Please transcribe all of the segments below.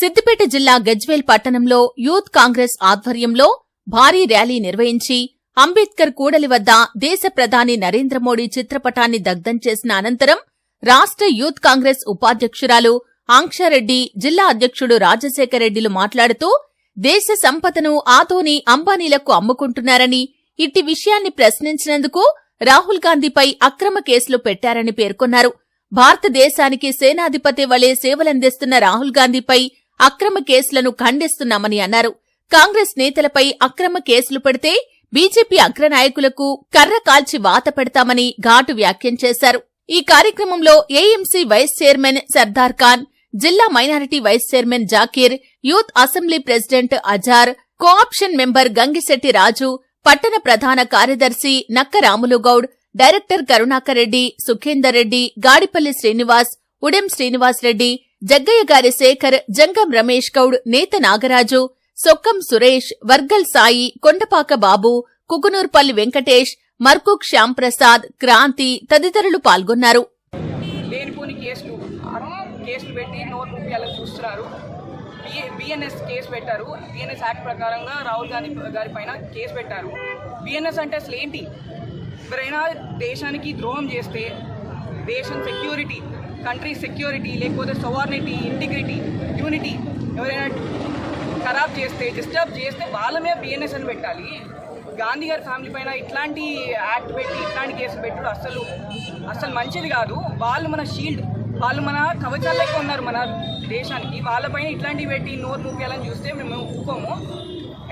సిద్దిపేట జిల్లా గజ్వేల్ పట్టణంలో యూత్ కాంగ్రెస్ ఆధ్వర్యంలో భారీ ర్యాలీ నిర్వహించి అంబేద్కర్ కూడలి వద్ద దేశ ప్రధాని నరేంద్ర మోడీ చిత్రపటాన్ని దగ్ధం చేసిన అనంతరం రాష్ట్ర యూత్ కాంగ్రెస్ ఉపాధ్యక్షురాలు ఆంక్షారెడ్డి జిల్లా అధ్యక్షుడు రాజశేఖర్ రెడ్డిలు మాట్లాడుతూ దేశ సంపదను ఆదోని అంబానీలకు అమ్ముకుంటున్నారని ఇట్టి విషయాన్ని ప్రశ్నించినందుకు రాహుల్ గాంధీపై అక్రమ కేసులు పెట్టారని పేర్కొన్నారు. భారతదేశానికి సేనాధిపతి వలె సేవలందిస్తున్న రాహుల్ గాంధీపై అక్రమ కేసులను ఖండిస్తున్నామని అన్నారు. కాంగ్రెస్ నేతలపై అక్రమ కేసులు పెడితే బీజేపీ అగ్రనాయకులకు కర్ర కాల్చి వాత పెడతామని ఘాటు వ్యాఖ్యం చేశారు. ఈ కార్యక్రమంలో AMC vice chairman Sardar Khan జిల్లా minority vice chairman Zakir youth assembly president Azhar cooption member Gangishetti Raju పట్టణ ప్రధాన కార్యదర్శి నక్క రాములుగౌడ్ డైరెక్టర్ కరుణాకర్ రెడ్డి సుఖేందర్ రెడ్డి గాడిపల్లి శ్రీనివాస్ ఉడెం శ్రీనివాస్ రెడ్డి జగ్గయ్య గారి శేఖర్ జంగం రమేష్ గౌడ్ నేత నాగరాజు సొక్కం సురేష్ వర్గల్ సాయి కొండపాక బాబు కుకునూర్పల్లి వెంకటేష్ మర్కుక్ శ్యాంప్రసాద్ క్రాంతి తదితరులు పాల్గొన్నారు. లేనిపోని కేసులు కేసులు పెట్టి నోట్ రూపాయలు చూస్తున్నారు. బిఎన్ఎస్ కేసు పెట్టారు. బిఎన్ఎస్ యాక్ట్ ప్రకారంగా రాహుల్ గాంధీ గారి పైన కేసు పెట్టారు. బిఎన్ఎస్ అంటే అసలు ఏంటి? ఎవరైనా దేశానికి ద్రోహం చేస్తే దేశం సెక్యూరిటీ కంట్రీ సెక్యూరిటీ లేకపోతే సోవర్నిటీ ఇంటిగ్రిటీ యూనిటీ ఎవరైనా ఖరాబ్ చేస్తే డిస్టర్బ్ చేస్తే వాళ్ళమే బిఎన్ఎస్ అని పెట్టాలి. గాంధీ గారి ఫ్యామిలీ పైన ఇట్లాంటి యాక్ట్ పెట్టి ఇట్లాంటి కేసు పెట్టుడు అసలు అసలు మంచిది కాదు. వాళ్ళు మన షీల్డ్ వాళ్ళు మన కవచాలు ఉన్నారు మన దేశానికి. వాళ్ళపైన ఇట్లాంటివి పెట్టి నోరు మూకేయాలని చూస్తే మేము ఒప్పుకోము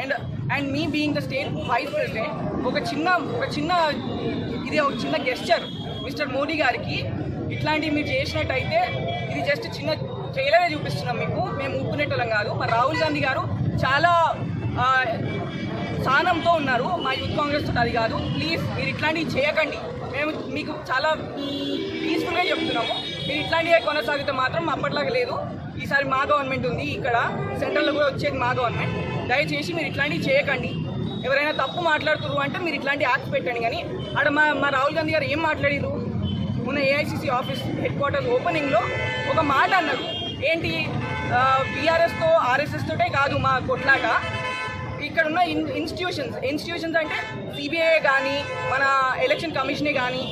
and and me being the state vice president ఒక చిన్న ఒక చిన్న ఇది ఒక చిన్న గెస్చర్ మిస్టర్ మోడీ గారికి ఇట్లాంటివి మీరు చేసినట్టయితే ఇది జస్ట్ చిన్న ట్రైలరే చూపిస్తున్నాం మీకు. మేము ఊపుకునేటోళ్ళం కాదు. మరి రాహుల్ గాంధీ గారు చాలా స్థానంతో ఉన్నారు. మా యూత్ కాంగ్రెస్ తోటి అది కాదు. ప్లీజ్ మీరు ఇట్లాంటివి చేయకండి. మేము మీకు చాలా పీస్ఫుల్గా చెప్తున్నాము. మీరు ఇట్లాంటివే కొనసాగితే మాత్రం అప్పట్లాగా లేదు. ఈసారి మా గవర్నమెంట్ ఉంది ఇక్కడ. సెంట్రల్లో కూడా వచ్చేది మా గవర్నమెంట్. దయచేసి మీరు ఇట్లాంటివి చేయకండి. ఎవరైనా తప్పు మాట్లాడుతున్నారు అంటే మీరు ఇట్లాంటి యాక్ట్ పెట్టండి. కానీ అక్కడ మా మా రాహుల్ గాంధీ గారు ఏం మాట్లాడారు ఉన్న ఏఐసిసి ఆఫీస్ హెడ్ క్వార్టర్స్ ఓపెనింగ్లో ఒక మాట అన్నారు ఏంటి? బీఆర్ఎస్తో ఆర్ఎస్ఎస్ తోటే కాదు మా కొట్లాట. ఇక్కడ ఉన్న ఇన్ ఇన్స్టిట్యూషన్స్ ఇన్స్టిట్యూషన్స్ అంటే సిబిఐ కానీ మన ఎలక్షన్ కమిషనే కానీ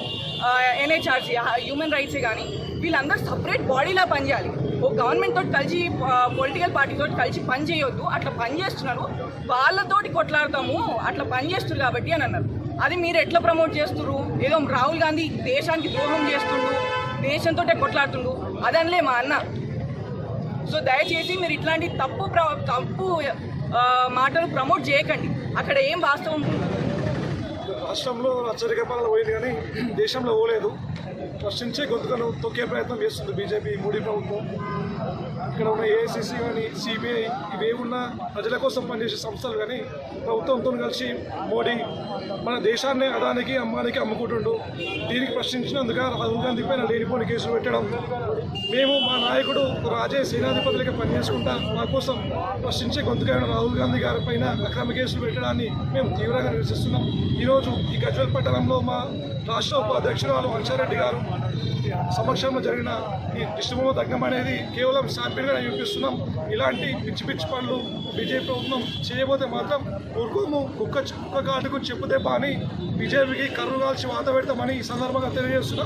ఎన్హెచ్ఆర్సీ హ్యూమన్ రైట్సే కానీ వీళ్ళందరూ సపరేట్ బాడీలా పనిచేయాలి. ఓ గవర్నమెంట్ తోటి కలిసి పొలిటికల్ పార్టీ తోటి కలిసి పని చేయొద్దు. అట్లా పని చేస్తున్నారు. వాళ్ళతోటి కొట్లాడతాము. అట్లా పని చేస్తున్నారు కాబట్టి అని అన్నారు. అది మీరు ఎట్లా ప్రమోట్ చేస్తున్నారు ఏదో రాహుల్ గాంధీ దేశానికి ద్రోహం చేస్తుండు దేశంతో కొట్లాడుతుండు అదనలే మా అన్న. సో దయచేసి మీరు ఇట్లాంటి తప్పు ప్ర- తప్పు మాటలు ప్రమోట్ చేయకండి. అక్కడ ఏం వాస్తవం రాష్ట్రంలో అత్యధిక పాలన పోయింది కానీ దేశంలో పోలేదు. ప్రశ్నించే గొంతుకను తొక్కే ప్రయత్నం చేస్తుంది బీజేపీ మోడీ ప్రభుత్వం. ఇక్కడ ఉన్న ఏఐసిసి కానీ సిబిఐ ఇవే ఉన్న ప్రజల కోసం పనిచేసే సంస్థలు కానీ ప్రభుత్వంతో కలిసి మోడీ మన దేశాన్ని అదానికి అమ్మానికి అమ్ముకుంటుండు. దీనికి ప్రశ్నించినందుక రాహుల్ గాంధీ పైన లేనిపోని కేసులు పెట్టడం. మేము మా నాయకుడు రాజే సేనాధిపతులకి పనిచేసుకుంటా మా కోసం ప్రశ్నించే గొంతుకైన రాహుల్ గాంధీ గారి పైన అక్రమ కేసులు పెట్టడాన్ని మేము తీవ్రంగా నిరసిస్తున్నాం. ఈరోజు ఈ గజ్వేల్ పట్టణంలో మా రాష్ట్ర ఉపాధ్యక్షురాలు వంశారెడ్డి గారు సమక్షంలో జరిగిన ఈ దిష్టిబొమ్మ తగ్గం అనేది కేవలం శాంపిల్గా చూపిస్తున్నాం. ఇలాంటి పిచ్చి పిచ్చి పనులు బీజేపీ ప్రభుత్వం చేయబోతే మాత్రం ఊరుకోము కుక్క కుక్క కాటుకు చెప్పుతే బాని బీజేపీకి కర్రు కాల్చి వాత పెడతామని ఈ సందర్భంగా తెలియజేస్తున్నాం.